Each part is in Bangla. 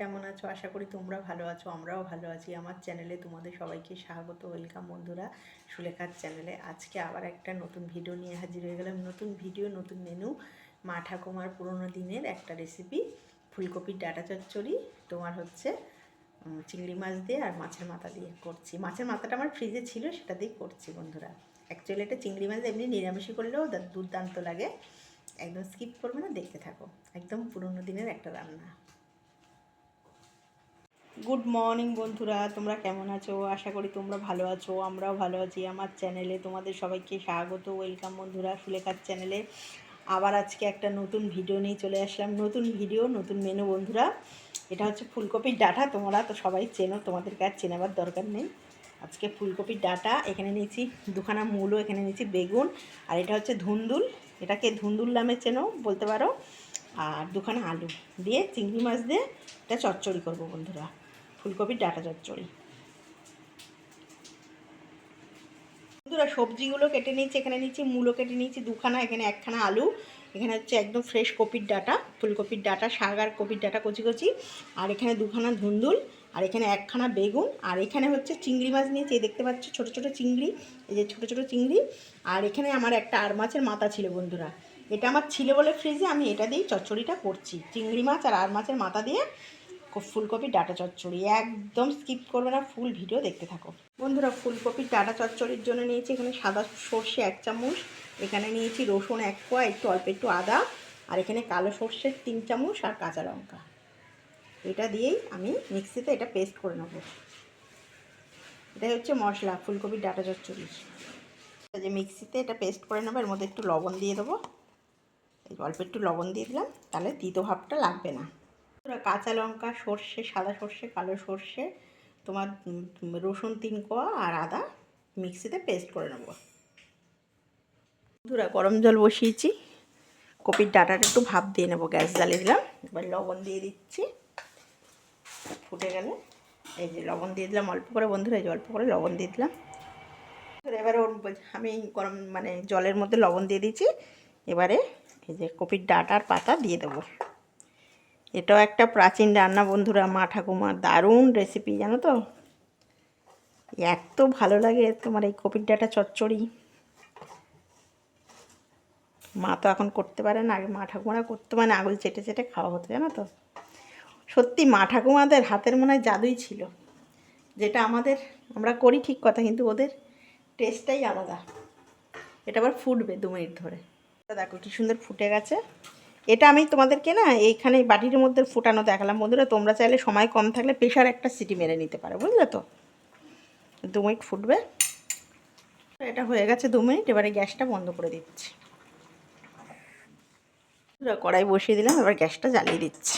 কেমন আছো? আশা করি তোমরা ভালো আছো, আমরাও ভালো আছি। আমার চ্যানেলে তোমাদের সবাইকে স্বাগত, ওয়েলকাম বন্ধুরা সুলেখার চ্যানেলে। আজকে আবার একটা নতুন ভিডিও নিয়ে হাজির হয়ে গেলাম। নতুন ভিডিও, নতুন মেনু মা ঠাকুমার পুরোনো দিনের একটা রেসিপি ফুলকপির ডাটা চচ্চড়ি, তোমার হচ্ছে চিংড়ি মাছ দিয়ে আর মাছের মাথা দিয়ে করছি। মাছের মাথাটা আমার ফ্রিজে ছিল, সেটা দিয়ে করছি বন্ধুরা। অ্যাকচুয়ালি এটা চিংড়ি মাছ এমনি নিরামিষই করলেও দুর্দান্ত লাগে। একদম স্কিপ করবে না, দেখতে থাকো। একদম পুরোনো দিনের একটা রান্না। গুড মর্নিং বন্ধুরা। তোমরা কেমন আছো? আশা করি তোমরা ভালো আছো। আমরাও ভালো আছি। আমার চ্যানেলে তোমাদের সবাইকে স্বাগত। ওয়েলকাম বন্ধুরা সুলেখার চ্যানেলে আবার আজকে একটা নতুন ভিডিও নিয়ে চলে আসলাম। নতুন ভিডিও নতুন মেনু বন্ধুরা। এটা হচ্ছে ফুলকপির ডাটা। তোমরা তো সবাই চেনো, তোমাদের আর চেনাবার দরকার নেই। আজকে ফুলকপির ডাঁটা। এখানে নিয়েছি দুখানা মূলও এখানে নিয়েছি বেগুন, আর এটা হচ্ছে ধুন্দুল। এটাকে ধুন্দুল নামে চেনো, বলতে পারো। আর দুখানা আলু। দিয়ে চিংড়ি মাছ দিয়ে এটা চচ্চড়ি করব বন্ধুরা। ফুলকপির ডাঁটা চচ্চড়ি। বন্ধুরা, সবজিগুলো কেটে নিয়েছি, এখানে নিচ্ছি মূলো কেটে নিয়েছি, দুখানা, এখানে একখানা আলু, এখানে হচ্ছে একদম ফ্রেশ কপির ডাঁটা, ফুলকপির ডাঁটা, শাক আর কপির ডাঁটা কচি কচি, আর এখানে দুখানা ধুন্দুল, আর এখানে একখানা বেগুন, আর এখানে হচ্ছে চিংড়ি মাছ নিয়েছি দেখতে পাচ্ছ ছোটো ছোটো চিংড়ি, এই যে ছোটো ছোটো চিংড়ি, আর এখানে আমার একটা আর মাছের মাথা ছিল বন্ধুরা। এটা আমার ছিল বলে ফ্রিজে আমি এটা দিয়েই চচ্চড়িটা করছি, চিংড়ি মাছ আর আর মাছের মাথা দিয়ে ফুলকপির ডাটা চচ্চড়ি। একদম স্কিপ করবে না ফুল ভিডিও দেখতে থাকো। বন্ধুরা ফুলকপির ডাটা চচ্চড়ির জন্য নিয়েছি এখানে সাদা সর্ষে এক চামচ, এখানে নিয়েছি রসুন এক কোয়া, একটু অল্প একটু আদা, আর এখানে কালো সর্ষের তিন চামচ আর কাঁচা লঙ্কা। এটা দিয়েই আমি মিক্সিতে এটা পেস্ট করে নেব। এটাই হচ্ছে মশলা ফুলকপির ডাটা চচ্চড়ি এই যে মিক্সিতে এটা পেস্ট করে নেব, এর মধ্যে একটু লবণ দিয়ে দেবো। অল্প একটু লবণ দিয়ে দিলাম, তাহলে তিতো ভাবটা লাগবে না। কাঁচা লঙ্কা, সর্ষে, সাদা সর্ষে, কালো সর্ষে, তোমার রসুন তিন কোয়া আর আদা মিক্সিতে পেস্ট করে নেব। বন্ধুরা, গরম জল বসিয়েছি। কপির ডাটাটা একটু ভাপ দিয়ে নেব, গ্যাস জ্বালিয়ে দিলাম। এবার লবণ দিয়ে দিচ্ছি। ফুটে গেলে এই যে লবণ দিয়ে দিলাম, অল্প করে বন্ধুরা, এই যে অল্প করে লবণ দিয়ে দিলাম। এবারে ওর আমি গরম মানে জলের মধ্যে লবণ দিয়ে দিচ্ছি। এবারে এই যে কপির ডাটার পাতা দিয়ে দেবো। এটাও একটা প্রাচীন রান্না, বন্ধুরা। মা ঠাকুমার দারুণ রেসিপি জানো তো? এত ভালো লাগে তোমার এই কপির ডাটা চচ্চড়ি। মা তো এখন করতে পারে না, আগে মা ঠাকুমারা করতে মানে আঙুল চেটে চেটে খাওয়া হতো, জানো তো? সত্যি, মা ঠাকুমাদের হাতের মনে হয় জাদুই ছিল। যেটা আমাদের, আমরা করি ঠিক কথা, কিন্তু ওদের টেস্টটাই আলাদা। এটা আবার ফুটবে দু মিনিট ধরে। দেখো কি সুন্দর ফুটে গেছে। এটা আমি তোমাদেরকে না এইখানে বাটির মধ্যে ফুটানো দেখালাম। বন্ধুরা, তোমরা চাইলে সময় কম থাকলে প্রেশার একটা সিটি মেরে নিতে পারো, বুঝলে তো? দু মিনিট ফুটবে। এটা হয়ে গেছে দু মিনিট, এবারে গ্যাসটা বন্ধ করে দিচ্ছি। কড়াই বসিয়ে দিলাম, এবার গ্যাসটা জ্বালিয়ে দিচ্ছি।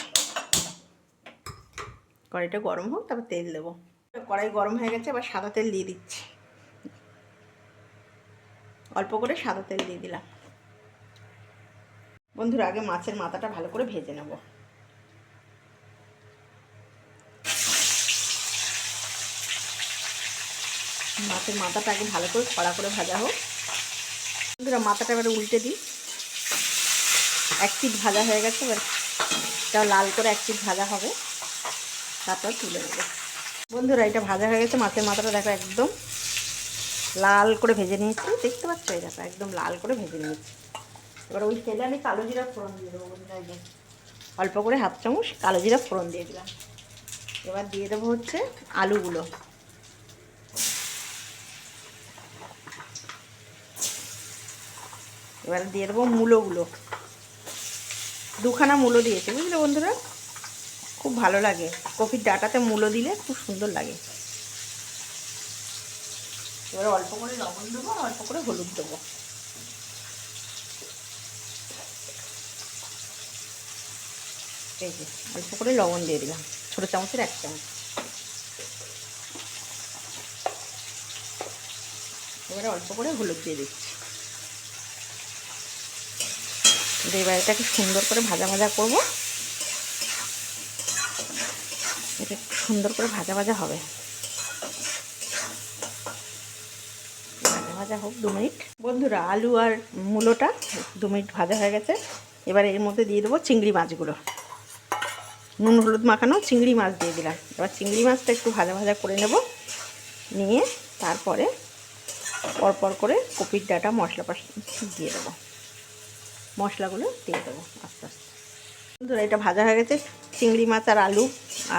কড়াইটা গরম হোক, তারপর তেল দেবো। কড়াই গরম হয়ে গেছে, এবার সাদা তেল দিয়ে দিচ্ছি। অল্প করে সাদা তেল দিয়ে দিলাম। বন্ধুরা, আগে মাছের মাথাটা ভালো করে ভেজে নেব। মাছের মাথাটা আগে ভালো করে কড়া করে ভাজা হোক। বন্ধুরা, মাথাটা এবারে উল্টে দিই। এক পিঠ ভাজা হয়ে গেছে, এবার এটাও লাল করে এক পিঠ ভাজা হবে। তারপর তুলে নেব। বন্ধুরা, এটা ভাজা হয়ে গেছে, মাছের মাথাটা দেখো একদম লাল করে ভেজে নিয়েছি। দেখতে পাচ্ছ? এই দেখো, একদম লাল করে ভেজে নিয়েছি। এবার ওই তেলে আমি কালো জিরা ফোড়ন দিয়ে দেবো বন্ধুরা অল্প করে হাফ চামচ কালো জিরা ফোড়ন দিয়ে দিলাম। এবার দিয়ে দেবো হচ্ছে আলুগুলো। এবার দিয়ে দেবো মূলোগুলো। দুখানা মূলো দিয়েছে, বুঝলে বন্ধুরা? খুব ভালো লাগে। কপির ডাটাতে মূলো দিলে খুব সুন্দর লাগে। এবার অল্প করে লবণ দেবো আর অল্প করে হলুদ দেবো। এই যে অল্প করে লবণ দিয়ে দিলাম। ছোটো চামচের এক চামচ। এবারে অল্প করে হলুদ দিয়ে দিচ্ছি। এবার এটাকে সুন্দর করে ভাজা ভাজা করব। এটা সুন্দর করে ভাজা ভাজা হবে। ভাজা ভাজা হোক দু মিনিট। বন্ধুরা, আলু আর মূলোটা দু মিনিট ভাজা হয়ে গেছে। এবার এর মধ্যে দিয়ে দেবো চিংড়ি মাছগুলো। নুন, হলুদ মাখানো চিংড়ি মাছ দিয়ে দিলাম। এবার চিংড়ি মাছটা একটু ভাজা ভাজা করে নেব। নিয়ে তারপরে পরপর করে কপির ডাটা, মশলা দিয়ে দেবো। মশলাগুলো দিয়ে দেবো আস্তে আস্তে। বন্ধুরা, এটা ভাজা হয়ে গেছে। চিংড়ি মাছ আর আলু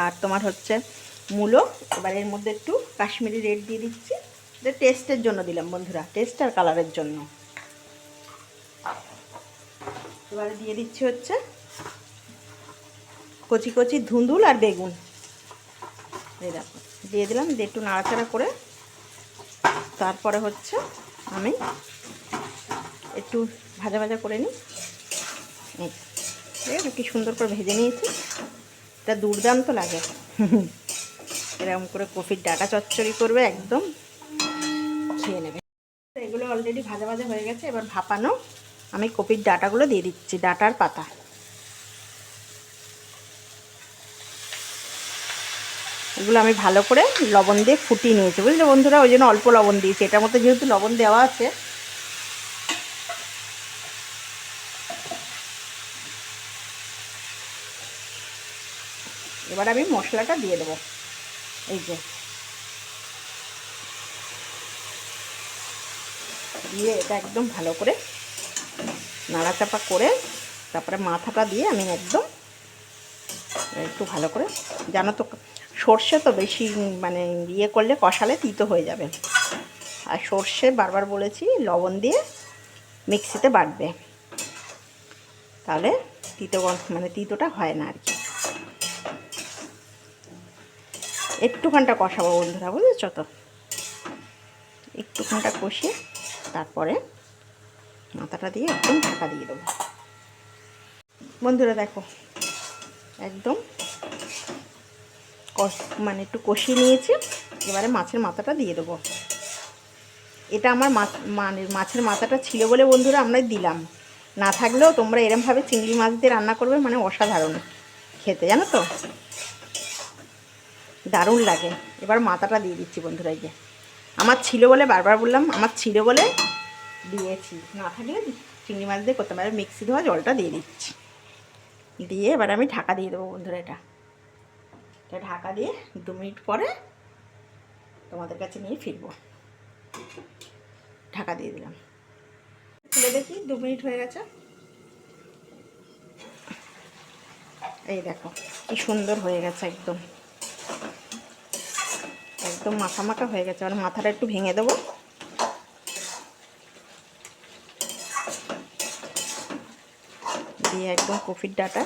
আর তোমার হচ্ছে মূলো। এবার এর মধ্যে একটু কাশ্মীরি রেড দিয়ে দিচ্ছি। এটা টেস্টের জন্য দিলাম বন্ধুরা, টেস্ট আর কালারের জন্য। এবারে দিয়ে দিচ্ছি হচ্ছে কচি কচি ধুন্দুল আর বেগুন। দেখো, দিয়ে দিলাম, দিয়ে একটু নাড়াচাড়া করে। তারপরে হচ্ছে আমি একটু ভাজা ভাজা করে নিই। ঠিক আছে কি সুন্দর করে ভেজে নিয়েছি। এটা দুর্দান্ত লাগে। এরকম করে কফির ডাটা চচ্চড়ি করবে একদম, খেয়ে নেবে। এগুলো অলরেডি ভাজা ভাজা হয়ে গেছে, এবার ভাপানো। আমি কপির ডাটাগুলো দিয়ে দিচ্ছি, ডাটার পাতা। এগুলো আমি ভালো করে লবণ দিয়ে ফুটিয়ে নিয়েছি। বুঝলে বন্ধুরা? ওই জন্য অল্প লবণ দিয়েছি। এটার মধ্যে যেহেতু লবণ দেওয়া আছে, এবার আমি মশলাটা দিয়ে দেবো। এই যে। দিয়ে এটা একদম ভালো করে নাড়াচাপা করে তারপরে মাথাটা দিয়ে আমি একদম একটু ভালো করে, জানো তো সর্ষে তো বেশি মানে ইয়ে করলে কষালে তিতো হয়ে যাবে। আর সর্ষে বারবার বলেছি, লবণ দিয়ে মিক্সিতে বাটবে। তাহলে তিতো মানে তিতোটা হয় না আর কি। একটুখানটা কষাবো বন্ধুরা, বুঝেছ তো? একটু একটুখানটা কষিয়ে তারপরে মাথাটা দিয়ে একদম ঢাকা দিয়ে দেবো। বন্ধুরা দেখো, একদম মানে একটু কষিয়ে নিয়েছি, এবারে মাছের মাথাটা দিয়ে দেবো। এটা আমার মানে মাছের মাথাটা ছিল বলে বন্ধুরা আমরা দিলাম। না থাকলেও তোমরা এরমভাবে চিংড়ি মাছ দিয়ে রান্না করবে মানে অসাধারণ খেতে, জানো তো? দারুণ লাগে। এবার মাথাটা দিয়ে দিচ্ছি বন্ধুরা, এই যে। আমার ছিল বলে বারবার বললাম, আমার ছিল বলে দিয়েছি। না থাকলে চিংড়ি মাছ দিয়ে করতে পারে। মিক্সি ধোয়া জলটা দিয়ে দিচ্ছি। দিয়ে এবার আমি ঢাকা দিয়ে দেবো বন্ধুরা এটা। এটা ঢাকা দিয়ে দু মিনিট পরে তোমাদের কাছে নিয়ে ফিরবো। ঢাকা দিয়ে দিলাম। খুলে দেখি, দু মিনিট হয়ে গেছে। এই দেখো, কি সুন্দর হয়ে গেছে একদম। একদম মাখা মাখা হয়ে গেছে। আর মাথাটা একটু ভেঙে দেবো। দিয়ে একদম কফির ডাটা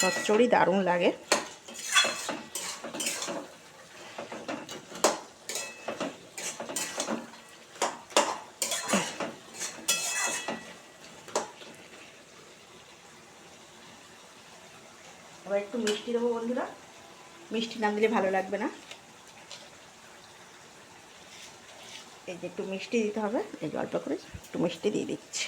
চচ্চড়ি দারুণ লাগে। আবার একটু মিষ্টি দেবো বন্ধুরা। মিষ্টি নাম দিলে ভালো লাগবে না। এই যে একটু মিষ্টি দিতে হবে। এই যে অল্প করে একটু মিষ্টি দিয়ে দিচ্ছি।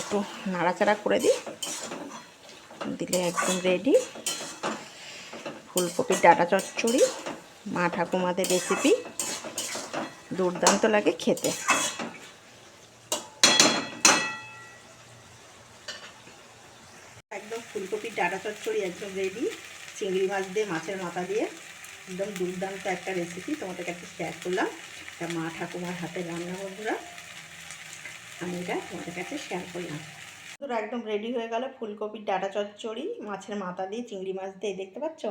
একটু নাড়াচাড়া করে দিই। দিলে একদম রেডি ফুলকপির ডাটা চচ্চড়ি, মা ঠাকুমাদের রেসিপি দুর্দান্ত লাগে খেতে। একদম ফুলকপির ডাটা চচ্চড়ি একদম রেডি চিংড়ি মাছ দিয়ে, মাছের মাথা দিয়ে একদম দুর্দান্ত একটা রেসিপি তোমাদের কাছে শেয়ার করলাম। এটা মা ঠাকুমার হাতে রান্না বন্ধুরা। আমি এটা তোমাদের কাছে শেয়ার করলাম। বন্ধুরা, একদম রেডি হয়ে গেল ফুলকপির ডাটা চচ্চড়ি, মাছের মাথা দিয়ে চিংড়ি মাছ দিয়ে, দেখতে পাচ্ছ?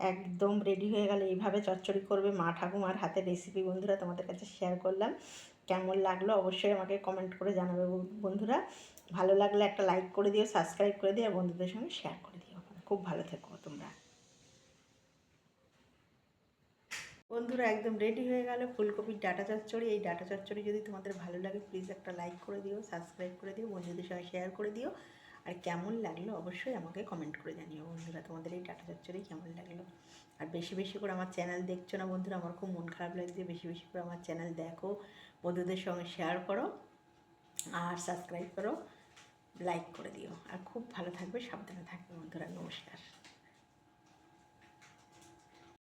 একদম রেডি হয়ে গেলে। এইভাবে চচ্চড়ি করবে মা ঠাকুমার হাতের রেসিপি বন্ধুরা, তোমাদের কাছে শেয়ার করলাম। কেমন লাগল অবশ্যই আমাকে কমেন্ট করে জানাবে বন্ধুরা। ভালো লাগলে একটা লাইক করে দিও সাবস্ক্রাইব করে দিও, আর বন্ধুদের সঙ্গে শেয়ার করে দিও। খুব ভালো থেকো তোমরা। বন্ধুরা একদম রেডি হয়ে গেল। ফুলকপির ডাটা চচ্চড়ি। এই ডাটা চচ্চড়ি যদি তোমাদের ভালো লাগে প্লিজ একটা লাইক করে দিও সাবস্ক্রাইব করে দিও, বন্ধুদের সঙ্গে শেয়ার করে দিও। আর কেমন লাগল অবশ্যই আমাকে কমেন্ট করে জানিও বন্ধুরা, তোমাদের এই ডাটা চচ্চড়ি কেমন লাগল? আর বেশি বেশি করে আমার চ্যানেল দেখছ না বন্ধুরা, আমার খুব মন খারাপ লাগছে, বেশি বেশি করে আমার চ্যানেল দেখো, বন্ধুদের সঙ্গে শেয়ার করো, আর সাবস্ক্রাইব করো লাইক করে দিও। আর খুব ভালো থাকবে, সাবধানে থাকবে বন্ধুরা, নমস্কার।